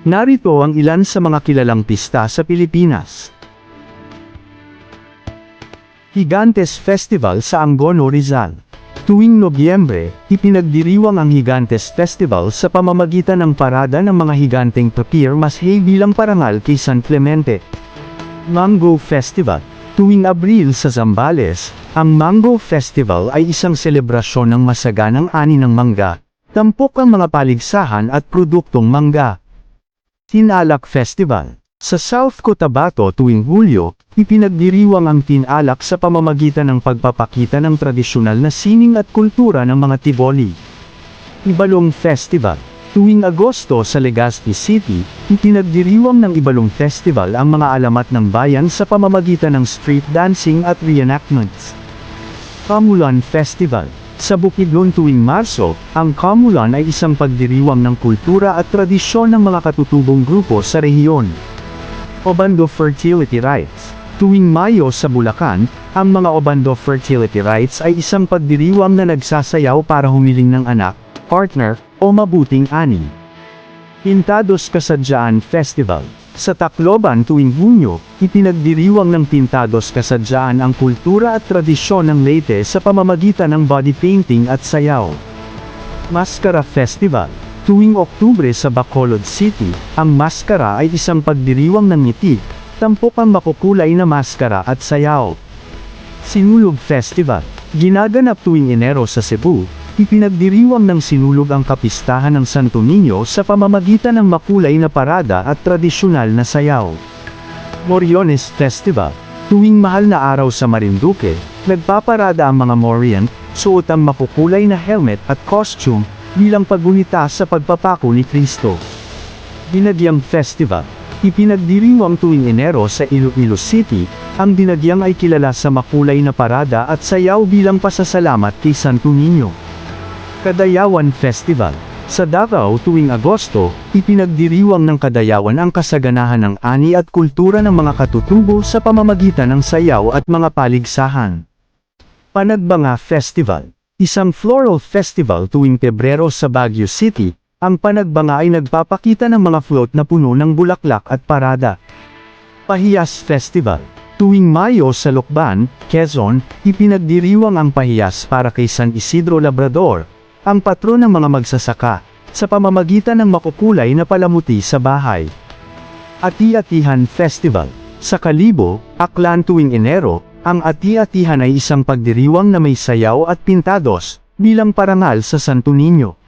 Narito ang ilan sa mga kilalang pista sa Pilipinas. Higantes Festival sa Angono, Rizal. Tuwing Nobyembre, ipinagdiriwang ang Higantes Festival sa pamamagitan ng parada ng mga higanteng papir mas hay bilang parangal kay San Clemente. Mango Festival Tuwing Abril sa Zambales, ang Mango Festival ay isang selebrasyon ng masaganang ani ng mangga, tampok ang mga paligsahan at produktong mangga. Tinalak Festival Sa South Cotabato tuwing Hulyo, ipinagdiriwang ang tinalak sa pamamagitan ng pagpapakita ng tradisyonal na sining at kultura ng mga Tiboli. Ibalong Festival Tuwing Agosto sa Legazpi City, ipinagdiriwang ng Ibalong Festival ang mga alamat ng bayan sa pamamagitan ng street dancing at reenactments. Kamulan Festival Sa Bukidnon tuwing Marso, ang Kamulan ay isang pagdiriwang ng kultura at tradisyon ng mga katutubong grupo sa rehiyon. Obando Fertility Rites Tuwing Mayo sa Bulacan, ang mga Obando Fertility Rites ay isang pagdiriwang na nagsasayaw para humiling ng anak, partner, o mabuting ani. Pintados Kasadyaan Festival Sa Tacloban tuwing Hunyo, ipinagdiriwang ng Pintados Kasadyaan ang kultura at tradisyon ng Leyte sa pamamagitan ng body painting at sayaw. Maskara Festival Tuwing Oktubre sa Bacolod City, ang maskara ay isang pagdiriwang ng ngiti, tampok ang makukulay na maskara at sayaw. Sinulog Festival Ginaganap tuwing Enero sa Cebu, ipinagdiriwang ng sinulog ang kapistahan ng Santo Niño sa pamamagitan ng makulay na parada at tradisyonal na sayaw. Moriones Festival Tuwing mahal na araw sa Marinduque, nagpaparada ang mga Morian, suot ang makukulay na helmet at costume, bilang pagunita sa pagpapako ni Kristo. Binagyang Festival Ipinagdiriwang tuwing Enero sa Iloilo City, ang binagyang ay kilala sa makulay na parada at sayaw bilang pasasalamat kay Santo Niño. Kadayawan Festival Sa Davao tuwing Agosto, ipinagdiriwang ng Kadayawan ang kasaganahan ng ani at kultura ng mga katutubo sa pamamagitan ng sayaw at mga paligsahan. Panagbanga Festival Isang floral festival tuwing Pebrero sa Baguio City, ang panagbanga ay nagpapakita ng mga float na puno ng bulaklak at parada. Pahiyas Festival Tuwing Mayo sa Lokban, Quezon, ipinagdiriwang ang pahiyas para kay San Isidro Labrador, ang patron ng mga magsasaka, sa pamamagitan ng makukulay na palamuti sa bahay. Ati-Atihan Festival Sa Kalibo, Aklan tuwing Enero, ang Ati-Atihan ay isang pagdiriwang na may sayaw at pintados, bilang parangal sa Santo Niño.